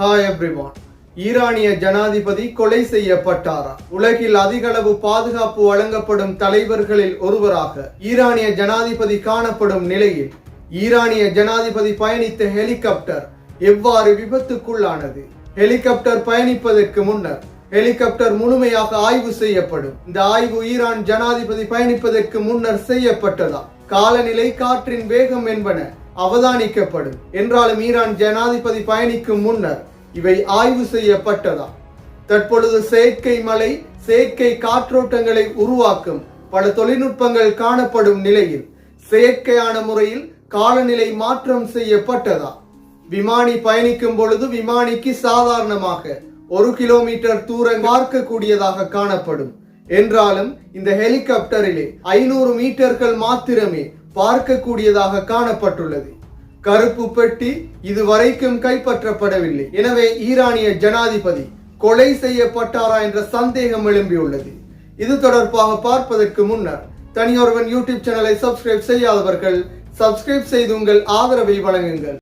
Hi everyone ஈரானிய ஜனாதிபதி கொலை செய்யப்பட்டாரா? உலகில் அதிகளவு பாதுகாப்பு வழங்கப்படும் தலைவர்களில் ஒருவராக ஈரானிய ஜனாதிபதி காணப்படும் நிலையில் ஈரானிய ஜனாதிபதி பயணித்த ஹெலிகாப்டர் எவ்வாறு விபத்துக்குள்ளானது? ஹெலிகாப்டர் பயணிப்பதற்கு முன்னர் ஹெலிகாப்டர் முழுமையாக ஆய்வு செய்யப்படும். இந்த ஆய்வு ஈரான் ஜனாதிபதி பயணிப்பதற்கு முன்னர் செய்யப்பட்டதா? காலநிலை காற்றின் வேகம் என்பன அவதானிக்கப்படும். என்றாலும் ஈரான் ஜனாதிபதி பயணிக்கும் முன்னர் இவை ஆய்வு செய்யப்பட்டதா? தற்பொழுது செயற்கை மழை செயற்கை காற்றோட்டங்களை உருவாக்கும் பல தொழில்நுட்பங்கள் காணப்படும் நிலையில் செயற்கையான முறையில் காலநிலை மாற்றம் செய்யப்பட்டதா? விமானி பயணிக்கும் பொழுது விமானிக்கு சாதாரணமாக ஒரு கிலோமீட்டர் தூரம் பார்க்கக்கூடியதாக காணப்படும். என்றாலும் இந்த ஹெலிகாப்டரிலே ஐநூறு மீட்டர்கள் மாத்திரமே பார்க்கக்கூடியதாக காணப்பட்டுள்ளது. கருப்பு பெட்டி இதுவரைக்கும் கைப்பற்றப்படவில்லை. எனவே ஈரானிய ஜனாதிபதி கொலை செய்யப்பட்டாரா என்ற சந்தேகம் எழும்பியுள்ளது. இது தொடர்பாக பார்ப்பதற்கு முன்னர் தனியொருவன் யூடியூப் சேனலை சப்ஸ்கிரைப் செய்யாதவர்கள் சப்ஸ்கிரைப் செய்து உங்கள் ஆதரவை வழங்குங்கள்.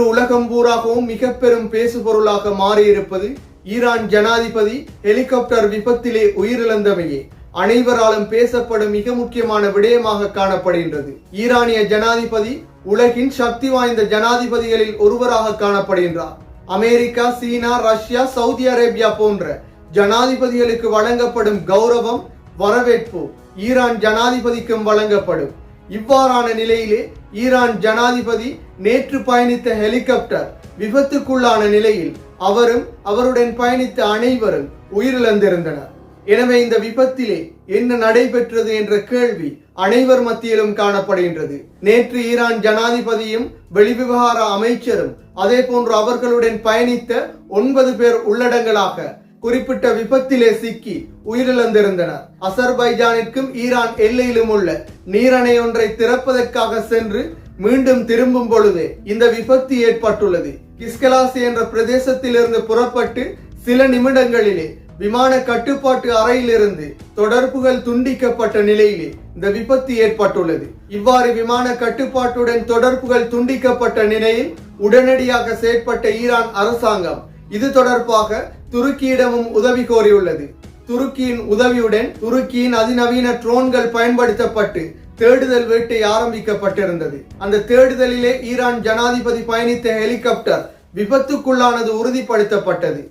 இன்று உலகம் பூராகவும் மிக பெரும் பேசுபொருளாக மாறியிருப்பது ஈரான் ஜனாதிபதி ஹெலிகாப்டர் விபத்திலே உயிரிழந்தமையே. அனைவராலும் பேசப்படும் மிக முக்கியமான விடயமாக காணப்படுகின்றது. ஈரானிய ஜனாதிபதி உலகின் சக்தி வாய்ந்த ஜனாதிபதிகளில் ஒருவராக காணப்படுகின்றார். America China Russia Saudi Arabia போன்ற ஜனாதிபதிகளுக்கு வழங்கப்படும் கௌரவம் வரவேற்பு ஈரான் ஜனாதிபதிக்கும் வழங்கப்படும். இவ்வாறான நிலையிலே ஈரான் ஜனாதிபதி நேற்று பயணித்த ஹெலிகாப்டர் விபத்துக்குள்ளான நிலையில் அவரும் அவருடன் பயணித்த அனைவரும் உயிரிழந்திருந்தனர். எனவே இந்த விபத்திலே என்ன நடைபெற்றது என்ற கேள்வி அனைவர் மத்தியிலும் காணப்படுகின்றது. நேற்று ஈரான் ஜனாதிபதியும் வெளிவிவகார அமைச்சரும் அதே போன்று அவர்களுடன் பயணித்த ஒன்பது பேர் உள்ளடங்களாக குறிப்பிட்ட விபத்திலே சிக்கி உயிரிழந்திருந்தனர். அசர்பைஜானிற்கும் ஈரான் எல்லையிலும் உள்ள நீரணை ஒன்றை திறப்பதற்காக சென்று மீண்டும் திரும்பும் பொழுது இந்த விபத்து ஏற்பட்டுள்ளது. கிஸ்கலாசி என்ற பிரதேசத்திலிருந்து புறப்பட்டு சில நிமிடங்களிலே விமான கட்டுப்பாட்டு அறையிலிருந்து தொடர்புகள் துண்டிக்கப்பட்ட நிலையிலே இந்த விபத்து ஏற்பட்டுள்ளது. இவ்வாறு விமான கட்டுப்பாட்டுடன் தொடர்புகள் துண்டிக்கப்பட்ட நிலையில் உடனடியாக செயற்பட்ட ஈரான் அரசாங்கம் இது தொடர்பாக துருக்கியிடமும் உதவி கோரியுள்ளது. துருக்கியின் உதவியுடன் துருக்கியின் அதிநவீன ட்ரோன்கள் பயன்படுத்தப்பட்டு தேடுதல் வேட்டை ஆரம்பிக்கப்பட்டிருந்தது. அந்த தேடுதலிலே ஈரான் ஜனாதிபதி பயணித்த ஹெலிகாப்டர் விபத்துக்குள்ளானது உறுதிப்படுத்தப்பட்டது.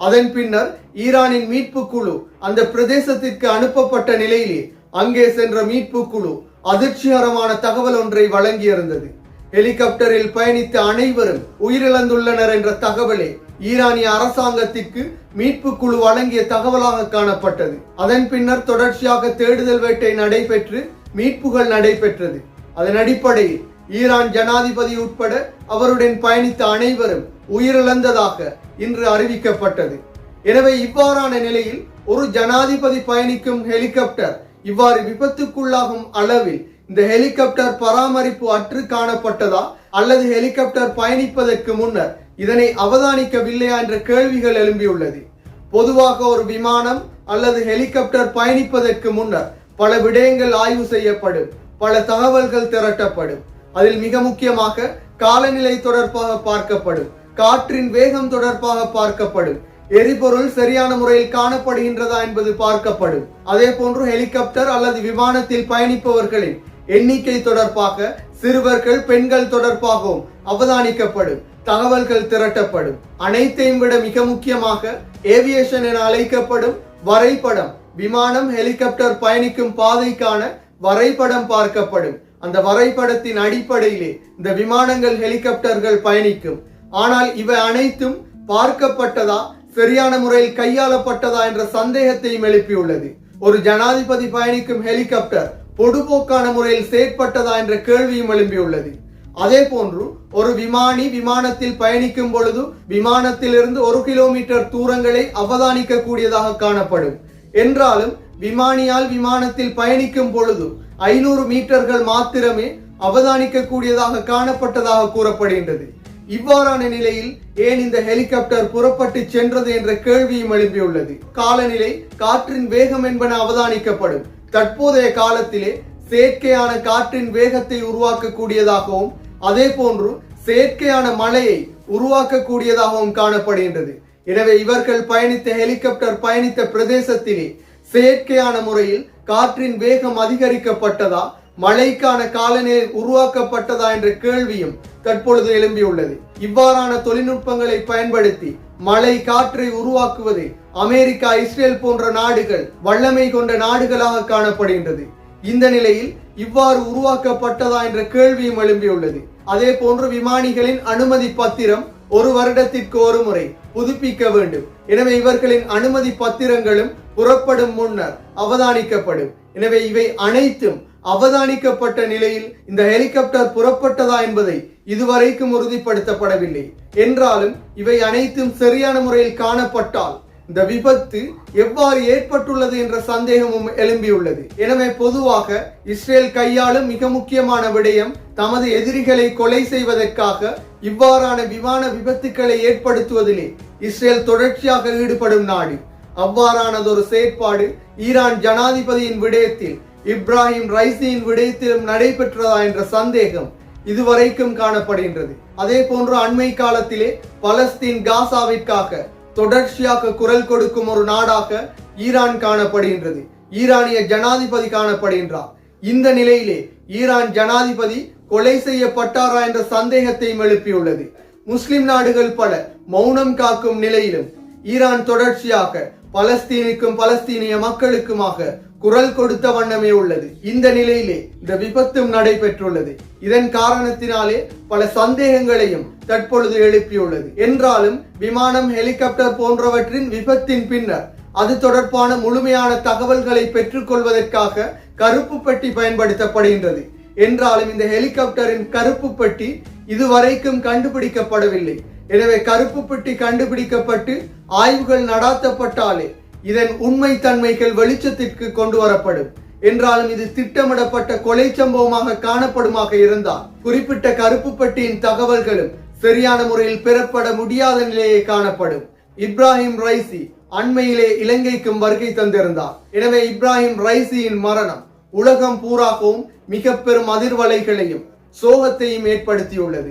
அதன் பின்னர் ஈரானின் மீட்பு குழு அந்த பிரதேசத்திற்கு அனுப்பப்பட்ட நிலையிலே அங்கே சென்ற மீட்பு குழு அதிர்ச்சிகரமான தகவல் ஒன்றை வழங்கியிருந்தது. ஹெலிகாப்டரில் பயணித்த அனைவரும் உயிரிழந்துள்ளனர் என்ற தகவலே ஈரானிய அரசாங்கத்திற்கு மீட்பு குழு வழங்கிய தகவலாக காணப்பட்டது. அதன் பின்னர் தொடர்ச்சியாக தேடுதல் வேட்டை நடைபெற்று மீட்புகள் நடைபெற்றது. அதன் அடிப்படையில் ஈரான் ஜனாதிபதி உட்பட அவருடன் பயணித்த அனைவரும் உயிரிழந்ததாக இன்று அறிவிக்கப்பட்டது. எனவே இவ்வாறான நிலையில் ஒரு ஜனாதிபதி பயணிக்கும் ஹெலிகாப்டர் இவ்வாறு விபத்துக்குள்ளாகும் அளவில் இந்த ஹெலிகாப்டர் பராமரிப்பு அற்று காணப்பட்டதா அல்லது ஹெலிகாப்டர் பயணிப்பதற்கு முன்னர் இதனை அவதானிக்கவில்லையா என்ற கேள்விகள் எழும்பியுள்ளது. பொதுவாக ஒரு விமானம் அல்லது ஹெலிகாப்டர் பயணிப்பதற்கு முன்னர் பல விடயங்கள் ஆய்வு செய்யப்படும் பல தகவல்கள் திரட்டப்படும். அதில் மிக முக்கியமாக காலநிலை தொடர்பாக பார்க்கப்படும் காற்றின் வேகம் தொடர்பாக பார்க்கப்படும் எரிபொருள் சரியான முறையில் காணப்படுகின்றதா என்பது பார்க்கப்படும். அதே போன்று ஹெலிகாப்டர் அல்லது விமானத்தில் பயணிப்பவர்களின் எண்ணிக்கை தொடர்பாக சிறுவர்கள் பெண்கள் தொடர்பாகவும் அவதானிக்கப்படும். தகவல்கள் திரட்டப்படும். அனைத்தையும் விட மிக முக்கியமாக ஏவியேஷன் என அழைக்கப்படும் வரைபடம். விமானம் ஹெலிகாப்டர் பயணிக்கும் பாதைக்கான வரைபடம் பார்க்கப்படும். அந்த வரைபடத்தின் அடிப்படையிலே இந்த விமானங்கள் ஹெலிகாப்டர்கள் பயணிக்கும். ஆனால் இவை அனைத்தும் பார்க்கப்பட்டதா சரியான முறையில் கையாளப்பட்டதா என்ற சந்தேகத்தையும் எழுப்பியுள்ளது. ஒரு ஜனாதிபதி பயணிக்கும் ஹெலிகாப்டர் பொடுபோக்கான முறையில் செயற்பட்டதா என்ற கேள்வியும் எழும்பியுள்ளது. அதே போன்று ஒரு விமானி விமானத்தில் பயணிக்கும் பொழுது விமானத்திலிருந்து ஒரு கிலோமீட்டர் தூரங்களை அவதானிக்க கூடியதாக காணப்படும். என்றாலும் விமானியால் விமானத்தில் பயணிக்கும் பொழுது ஐநூறு மீட்டர்கள் மாத்திரமே அவதானிக்க கூடியதாக காணப்பட்டதாக கூறப்படுகின்றது. இவ்வாறான நிலையில் ஏன் இந்த ஹெலிகாப்டர் புறப்பட்டு சென்றது என்ற கேள்வியும் எழுப்பியுள்ளது காலநிலை காற்றின் வேகம் என்பன அவதானிக்கப்படும். தற்போதைய காலத்திலே செயற்கையான காற்றின் வேகத்தை உருவாக்கக்கூடியதாகவும் அதே போன்று செயற்கையான மழையை உருவாக்கக்கூடியதாகவும் காணப்படுகின்றது. எனவே இவர்கள் பயணித்த ஹெலிகாப்டர் பயணித்த பிரதேசத்திலே செயற்கையான முறையில் காற்றின் வேகம் அதிகரிக்கப்பட்டதா மழைக்கான காலநிலை உருவாக்கப்பட்டதா என்ற கேள்வியும் தற்பொழுது எழும்பியுள்ளது. இவ்வாறான தொழில்நுட்பங்களை பயன்படுத்தி மழை காற்றை உருவாக்குவது அமெரிக்கா இஸ்ரேல் போன்ற நாடுகள் வல்லமை கொண்ட நாடுகளாக காணப்படுகின்றது. இந்த நிலையில் இவ்வாறு உருவாக்கப்பட்டதா என்ற கேள்வியும் எழும்பியுள்ளது. அதே போன்று விமானிகளின் அனுமதி பத்திரம் ஒரு வருடத்திற்கு ஒரு முறை புதுப்பிக்க வேண்டும். எனவே இவர்களின் அனுமதி பத்திரங்களும் புறப்படும் முன்னர் அவதானிக்கப்படும். எனவே இவை அனைத்தும் அவதானிக்கப்பட்ட நிலையில் இந்த ஹெலிகாப்டர் புறப்பட்டதா என்பதை இதுவரைக்கும் உறுதிப்படுத்தப்படவில்லை. என்றாலும் இவை அனைத்தும் சரியான முறையில் காணப்பட்டால் இந்த விபத்து எவ்வாறு ஏற்பட்டுள்ளது என்ற சந்தேகமும் எழும்பியுள்ளது. எனவே பொதுவாக இஸ்ரேல் கையாளும் மிக முக்கியமான விடயம் தமது எதிரிகளை கொலை செய்வதற்காக இவ்வாறான விமான விபத்துக்களை ஏற்படுத்துவதிலே இஸ்ரேல் தொடர்ச்சியாக ஈடுபடும் நாடு. அவ்வாறானதொரு செயற்பாடு ஈரான் ஜனாதிபதியின் விடயத்தில் இப்ராஹிம் ரைசியின் விடயத்திலும் நடைபெற்றதா என்ற சந்தேகம் இதுவரைக்கும் காணப்படுகின்றது. அதே போன்று அண்மை காலத்திலே பலஸ்தீன் காசாவிற்காக தொடர்ச்சியாக குரல் கொடுக்கும் ஒரு நாடாக ஈரான் காணப்படுகின்றது. ஈரானிய ஜனாதிபதி காணப்படுகின்றார். இந்த நிலையிலே ஈரான் ஜனாதிபதி கொலை செய்யப்பட்டாரா என்ற சந்தேகத்தையும் எழுப்பியுள்ளது. முஸ்லிம் நாடுகள் பல மௌனம் காக்கும் நிலையிலும் ஈரான் தொடர்ச்சியாக பலஸ்தீனுக்கும் பலஸ்தீனிய மக்களுக்குமாக குரல் கொடுத்த வண்ணமே உள்ளது. இந்த நிலையிலே இந்த விபத்தும் நடைபெற்றுள்ளது. இதன் காரணத்தினாலே பல சந்தேகங்களையும் தற்பொழுது எழுப்பியுள்ளது. என்றாலும் விமானம் ஹெலிகாப்டர் போன்றவற்றின் விபத்தின் பின்னர் அது தொடர்பான முழுமையான தகவல்களை பெற்றுக்கொள்வதற்காக கருப்பு பெட்டி பயன்படுத்தப்படுகின்றது. என்றாலும் இந்த ஹெலிகாப்டரின் கருப்பு பெட்டி இதுவரைக்கும் கண்டுபிடிக்கப்படவில்லை. எனவே கருப்பு பெட்டி கண்டுபிடிக்கப்பட்டு ஆய்வுகள் நடாத்தப்பட்டாலே இதன் உண்மை தன்மைகள் வெளிச்சத்திற்கு கொண்டு வரப்படும். என்றாலும் இது திட்டமிடப்பட்ட கொலை சம்பவமாக காணப்படுமாக இருந்தால் குறிப்பிட்ட கருப்பு பெட்டியின் தகவல்களும் சரியான முறையில் பெறப்பட முடியாத நிலையே காணப்படும். இப்ராஹிம் ரைசி அண்மையிலே இலங்கைக்கும் வருகை தந்திருந்தார். எனவே இப்ராஹிம் ரைசியின் மரணம் உலகம் பூராகவும் மிக பெரும் அதிர்வலைகளையும் சோகத்தையும் ஏற்படுத்தியுள்ளது.